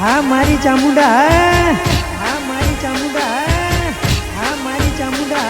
હા મારી ચામુંડા હા મારી ચામુંડા હા મારી ચામુંડા.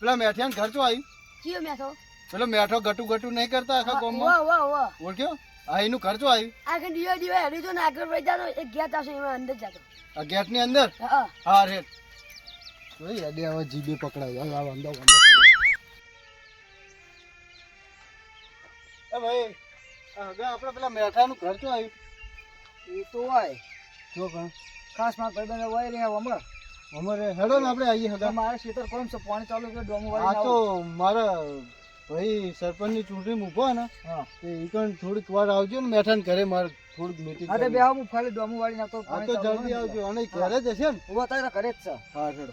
પેલા મેઠિયાન ઘર ચો કયો મેઠો? પેલો મેઠો ગટુ ગટુ નહીં કરતા આખા ગામમાં? વાહ વાહ વાહ ઓળખ્યો? હા એનું ઘર ચો આવ્યું આ કે દિયો દિયો હેડી તો ને આગળ વહી જાતો એક ગેટ આવશે એમાં અંદર જાતો. આ ગેટની અંદર? હા. હા રે. ઓય અડે હવે જીબે પકડાય. હવે આ એ ભાઈ આ આપણે પેલા મેઠાનું ઘર આવ્યું? એ તો હોય જો કણ ખાસમાં ભાઈ હોય રે અમર અમારે હેડો ને આપણે આવીએ હગા. મારે ખેતર કોમ છે પાણી ચાલુ કે ડોમો આ તો મારા ભાઈ સરપંચની ચૂંટણી ઊભો ને હા. તે ઈ કણ થોડીક વાર આવજો ને મેઠાન ઘરે મારે થોડુંક મીટિંગ હા તો બે હું ડોમો વાળી નાખો હા તો જલ્દી આવજો અને ઘરે જ હશે ને? ઊભો તારા ઘરે જ છે. હા હેડો.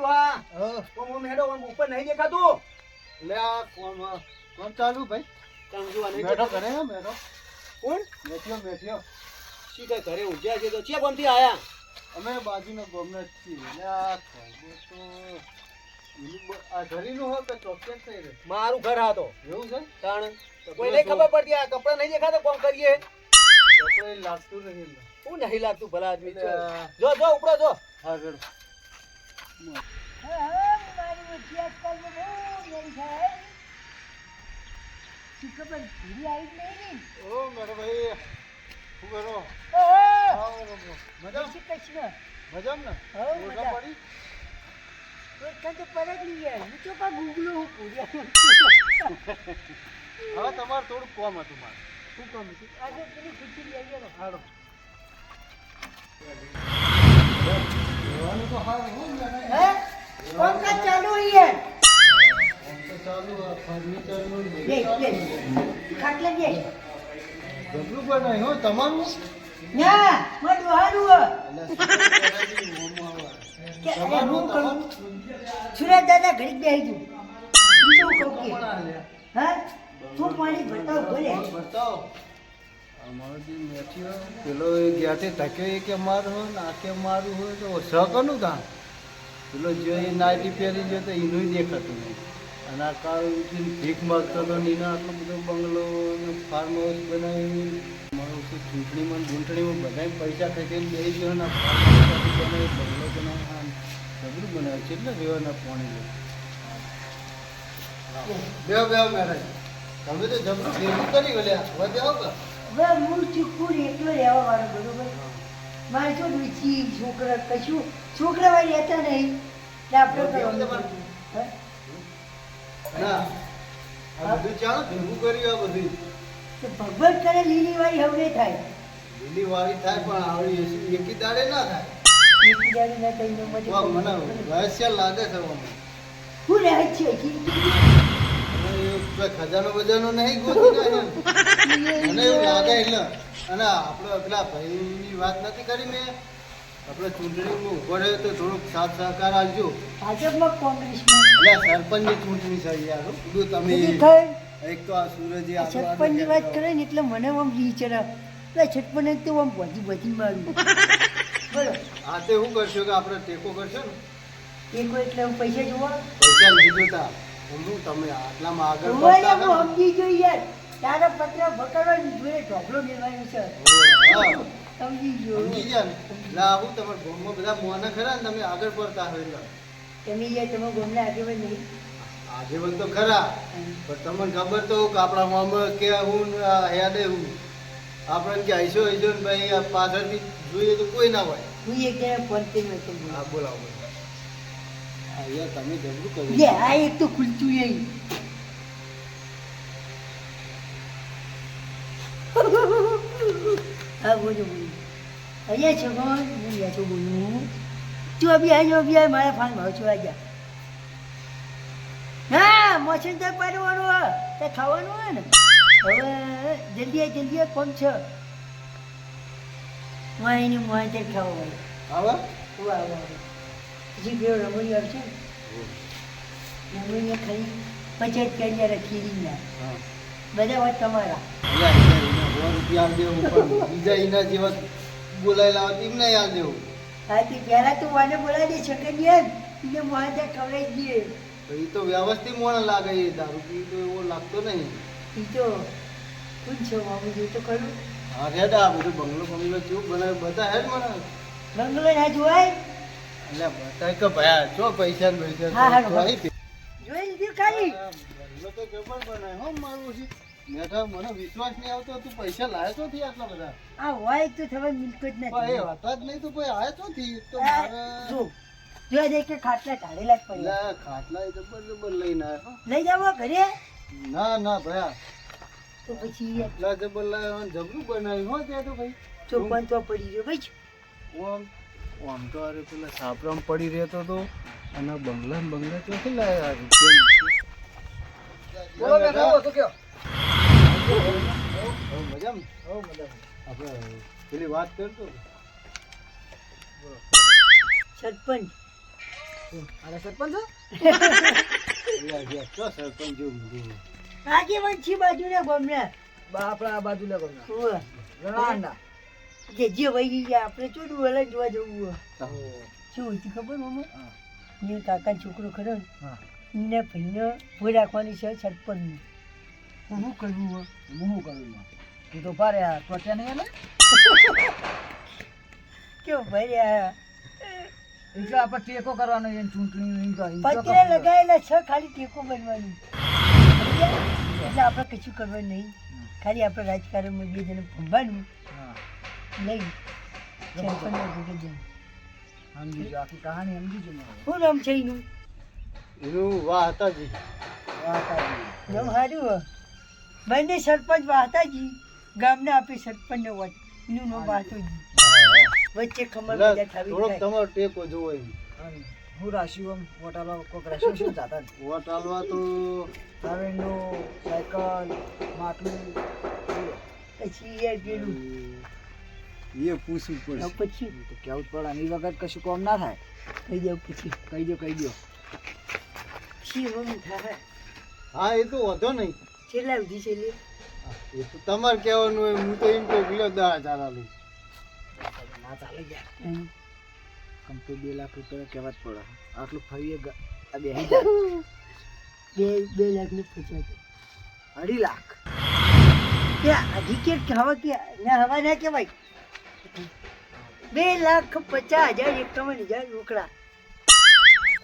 એ ડોહા હો કોમ હેડો ઓમ ઉપર નહીં દેખાતું. લે આ કોમ કોમ ચાલુ ભાઈ. સમજવા મેઠો કરે હે મેઠો. કોણ? મેઠ્યો મેઠ્યો. શી કઈ ઘરે ઉજ્યા છે તો છે કોમથી આયા? અમે બાજુના ગામના છીએ. લે આ તો. આ ઘરીનું હોય કે ચોકલેટ થઈ રે મારું ઘર હતો એવું છે? તાણ. કોઈ નહીં ખબર પડતી આ કપડા નહીં દેખાતા? કોમ કરીએ? કોઈ લાગતું નહીં. હું નહીં લાગતું ભલા આદમી? જો જો ઉપડો જો. હા હવે તમારે થોડું કોમ હતું મારે શું કામ હતું ને રહેવાનું તો હારું હો તો ચાલુ ને હો તમારું? એટલે તમારું તમારું? સુરત દાદા ઘડી બેહી ગયું બીજું કહું કે હા? તું ભરતાવ અમારો પેલો એ ગયાતે ધક્યો એ કે મારું હોય ને આ કે મારું હોય તો શકનું કામ પેલો જો એ નાઇટી પહેરી ગયો તો એનું દેખાતું નહીં. અને આ કાળ ઉઠીને ભીખ માગતો હતો ને આટલો બધો બંગલો અને ફાર્મ હાઉસ બનાવી મારું શું ચૂંટણીમાં ચૂંટણીમાં બધાય પૈસા ખેંચીને બેસી ગયો બનાવી બંગલો બનાવી આમ જબરું બનાવ્યું છે. એટલે રેવાના પાણી બે બે મેરેજ તમે તો જબરું કરી ગયેલા હવે હું ચૂકવું ને રહેવા વાળો, બરોબર? મારે શું વીચી છોકરા કશું છોકરા વાળી રહેતા નહીં. એટલે આપણે કરવાનું. ભગવાન કરે લીલી વાળી હવે થાય. લીલી વાળી થાય પણ આવડી એકી દાડે ના થાય. એકી દાડી ના વાહ, મને રહસ્ય લાગે છે. હું રહસ્ય ખજાનો બજાનો નહીં ગોતી નાખ્યો. મને એવું લાગે એટલે. અને આપણે પેલા ભાઈની વાત નથી કરી મેં. આપણે ચૂંટણીમાં ઊભો રહ્યો તો થોડોક સાથ સહકાર આપજો. ભાજપમાં કોંગ્રેસમાં? એટલે સરપંચની ચૂંટણી છે યાર. બધું તમે એક તો આ સુરજ છટપણની વાત કરે ને એટલે મને આમ વિચાર એટલે છટપણ એક તો આમ બધી બધી મારું. બોલો હા તે શું કરશો કે આપણે ટેકો કરશો ને? એક એટલે પૈસા જોવા? પૈસા નહીં જોતા. હું તમે આટલામાં આગળ હું સમજી જોઈએ. યાર તારા પત્ર પકડવાની જોડે ઢોકળો મેળવાનું છે. સમજી ગયો. સમજી ગયા ને? હું તમારા ગોમમાં બધા મોને ખરા ને તમે આગળ પડતા હોય તમે યાર તમે ગોમના આગેવાન નહીં. આગેવાન તો ખરા પણ તમને ખબર તો કે આપણા મામા કે હું હેડે હું. આપણને કે આઈશો આઈશો ને ભાઈ પાછળથી જોઈએ તો કોઈ ના હોય. હું એ જણા ફોન કરી હા બોલાવો. યાર તમે જબરું લે આ એક તો ખુલતું નહીં હા બોલો બોલો. અહીંયા છો કોણ? હું ગયા છો બોલું. તું અભી આવી અભી આવી મારા ફાન ભાવ છું આજા. હા મોશન તો પાડવાનું તે ખાવાનું હોય ને. હવે જલ્દી જલ્દી કોણ છે? વાહીને મોહન તે ખાવા હવે વાહ વાહ. પછી બે રમણી આવશે ને રમણીએ ખાલી પચાસ કેરિયા રાખી બધા વાત તમારા. યાર, યાર, એના સો રૂપિયા આપજે બીજા એના જેવા બોલાવી લાવો એમને યાદ દેવું. હા તે પહેલા તો વાને બોલાવી દે છકડીએ એને મોહાજા ખવડાવી દઈએ એ તો વ્યવસ્થિત મોણ લાગે એ દારૂ પી તો એવો લાગતો નહીં. ઈ તો કોણ છે તો ખરું. હા હેડ આ બધું બંગલો બંગલો કેવું બનાવ્યું બધા હેડ મને. બંગલો ના જોવાય? એટલે બતાય કે ભાઈ જો પૈસા ને પૈસા જોઈ લીધું ખાલી. આ બંગલો તો જબર બનાવે હો મારું છે મેં તો મને વિશ્વાસ નહીં આવતો તું પૈસા લાવ્યો તો થી આટલા બધા. આ હોય તો થવા મિલકત એ હતા જ નહીં તો ભાઈ આયા તો થી? તો જો જો દે કે ખાટલા ઢાળેલા જ પડ્યા. લા, ખાટલા એ જબર જબર લઈને આવ્યો. હો. લઈ જાવો ઘરે. ના ના ભયા તો પછી એટલા જબર અને જબરું બનાવ્યું હો ત્યાં તો ભાઈ. ચોપન તો પડી ગયો ભાઈ ઓમ. ઓમ તો અરે પેલા સાપરામ પડી રહેતો તો અને બંગલા બંગલા તો શું લાયા બોલો કાકા, તો કયો. મજામાં આપણે પેલી વાત કરતો સરપંચ અરે સરપંચ સરપંચ જેવું. આગેવાન છે બાજુ ને બા આપણા આ બાજુ ને ના. ઉવ્વ. રણાંડા. જે જે વહી ગયા આપણે ચોડું વલણ જોવા જવું. શું હોય ખબર મામા મેં કાકા છોકરો ખરો. એને ભાઈને ભોય રાખવાની છે સરપંચની. હું શું કરવું હું શું કરવું? તું તો પારે આ ટોટિયા નહીં? કેવું ભાઈ આ? એટલે આપણે ટેકો કરવાનો છે ચૂંટણી પતરા. લગાવેલા છે ખાલી ટેકો બનવાનું એટલે આપણે કશું કરવાનું નહીં. ખાલી આપણે રાજકારણમાં બે જણ ભંભાનું દેવાનું. સમજી. આખી કહાની સમજી મેં. શું નામ છે એનું? એનું વાહ હતા જી વાહ, કાઢી. નામ સારું હો બંને સરપંચ વાહતાજી ગામના આપે સરપંચને વોટ. એનું નામ વાહતોજી વચ્ચે ખમર એટલે થાવી થોડોક તમારો ટેકો જોવો હું રાશિઓ આમ કોક રાશિઓ શું જાતા જ. તો હાવેન્ડો, સાયકલ માટલું પછી એ પેલું. એ પૂછવું પડે પછી તો કેવું જ પડે એ વગર કશું કામ ના થાય. કહી દઉં પછી. કહી દો કહી દો. પછી થાય હા એ તો વાંધો નહીં. છેલ્લા સુધી છેલ્લે એ તો તમારે કહેવાનું હોય હું તો એમ કહું લ્યો દસ હજાર આલું ના ચાલે યાર. આમ કંપની બે લાખ રૂપિયા કહેવા જ પડે. આટલું ફરીએ બે બે બે લાખ ને પચાસ. અઢી લાખ. કે અઢી કે હવા કે ને હવા ના કહેવાય. બે લાખ પચાસ હજાર એકાવન હજાર રોકડા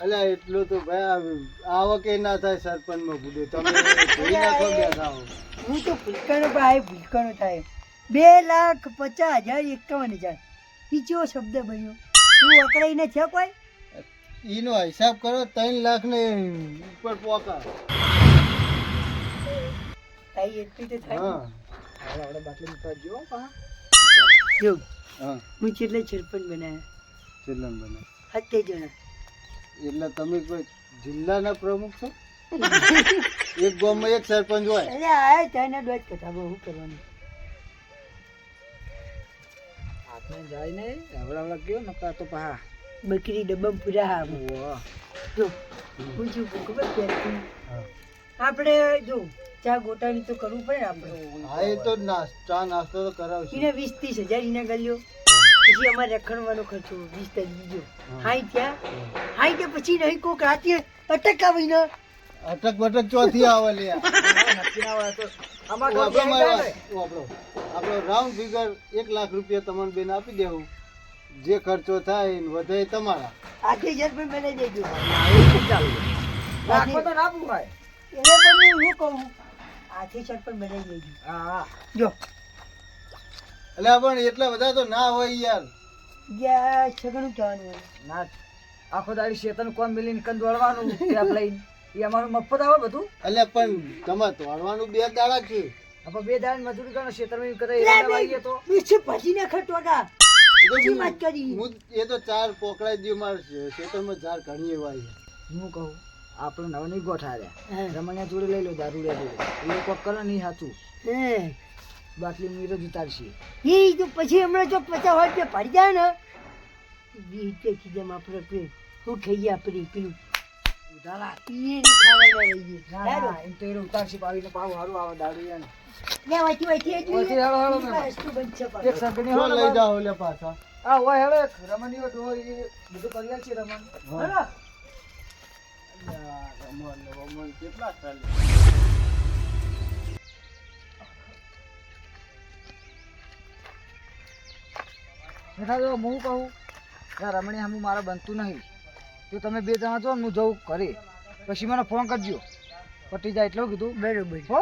અલ્યા એટલું તો ભાઈ આવકે ના થાય તમે જોઈ નાખો બેઠા હો. તો ભૂલકાનો ભાઈ ભૂલકાનો થાય. બે લાખ પચાસ હજાર એકાવન હજાર. કેવો શબ્દ બન્યો? તું અકળાઈને છે કોઈ? એનો હિસાબ કરો ત્રણ લાખ ને ઉપર પોકા. તાઈ એટલી તો થાય હા. બાટલી મૂકવા જો. હા. હું છેલ્લે સરપંચ બનાવ્યા? છેલ્લા બને સત્ય જણા. એટલે તમે કોઈ જિલ્લાના પ્રમુખ છો? એક ગામમાં એક સરપંચ હોય. એટલે આ ત્યાંના દોજ કથા શું કરવાનું? આપણે જાય ને હવડાવડા હવડા ગયો નકા તો પા બકરી ડબ્બા પૂરા હા જો હું શું ખબર. આપણે જો ચા ગોટાવી તો કરવું પડે ને આપણે. હા એ તો ચા નાસ્તો તો કરાવશું. એને વીસ ત્રીસ હજાર એને ગલ્યો. પછી અમારે રખડવાનો ખર્ચો વીસ ત્રીસ બીજો. હાઈ ત્યાં. હાઈ ત્યાં પછી નહીં કોક રાતે અટક આવી ને. અટક બટક ચોથી આવે લે. નક્કી ના હોય તો આમાં ઘર આપણો રાઉન્ડ ફિગર એક લાખ રૂપિયા તમને બેન આપી દેવું. જે ખર્ચો થાય વધે તમારા. આઠ હજાર પણ બનાવી દેજો. રાખો તો ના પૂરાય એને હું શું કહું? આઠ હજાર પણ બનાવી દેજો હા. હા જો. એટલે પણ એટલા બધા તો ના હોય યાર. કહેવાનું ના. આખો દાડી શેતન કોમ મિલીને કન દોડવાનું ટેપ લઈને. એ અમારું મફત આવે બધું? એટલે પણ તમારે તોડવાનું બે દાડા છે. આપણે બે દાડી મજૂરી કરો શેતરમાં એમ કરે લે એરંડા તો. બીજું પછી ને ખટવાગા એ તો પછી હું- વાત કરી. હું એ તો ચાર પોકળાઈ દઉં મારે શેતરમાં ચાર ઘણી એવા. હું કહું આપણે નવા નહીં ગોઠા હા. રમણિયા જોડે લઈ લો દારૂડિયા જોડે એ કોક કરે નહીં સાચું. હે. બાટલી મીરો જ ઉતારશે એ તો પછી હમણાં જો પચાસ રૂપિયા પડી જાય ને. વીસ રૂપિયા કીધા આપણે પે હું ગયા આપણે પેલું. ઉધારા ઈ ખાવા લઈ હેડો. એમ તો એ ઉતારશે પાવીને પાવ હારું આવે દારૂ યાર લે વાટી વાટી એ જોઈએ. વસ્તુ બનશે એક પાછું. હો લઈ જાઓ લે પાછા. આ હોય હેડો રમણીઓ રમણીયો ડોહો બધું કરી આલ છે રમણ. હા. હેડો. ને બમણ કેટલા ચાલે? બેઠા જો હું કહું રમણી હમું મારે બનતું નહીં. તો તમે બે જણા જો હું જઉં કરી પછી મને ફોન કરજો. પટી જાય એટલું કીધું બરોબર. હો.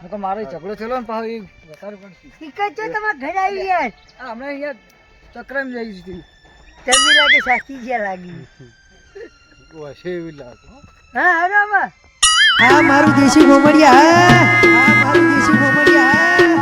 હું તો મારો ઝઘડો થયેલો ને પાછો એ વધારે પડશે. ટીકા છે તમારા ઘરે આવી યાર આ હમણાં અહીંયા ચક્રમ જઈ હતી. તમે લાગે સાચી જ્યાં લાગી. હો. હા હરામાં આ મારું દેશી ગોમડિયા આ મારું દેશી ગોમડિયા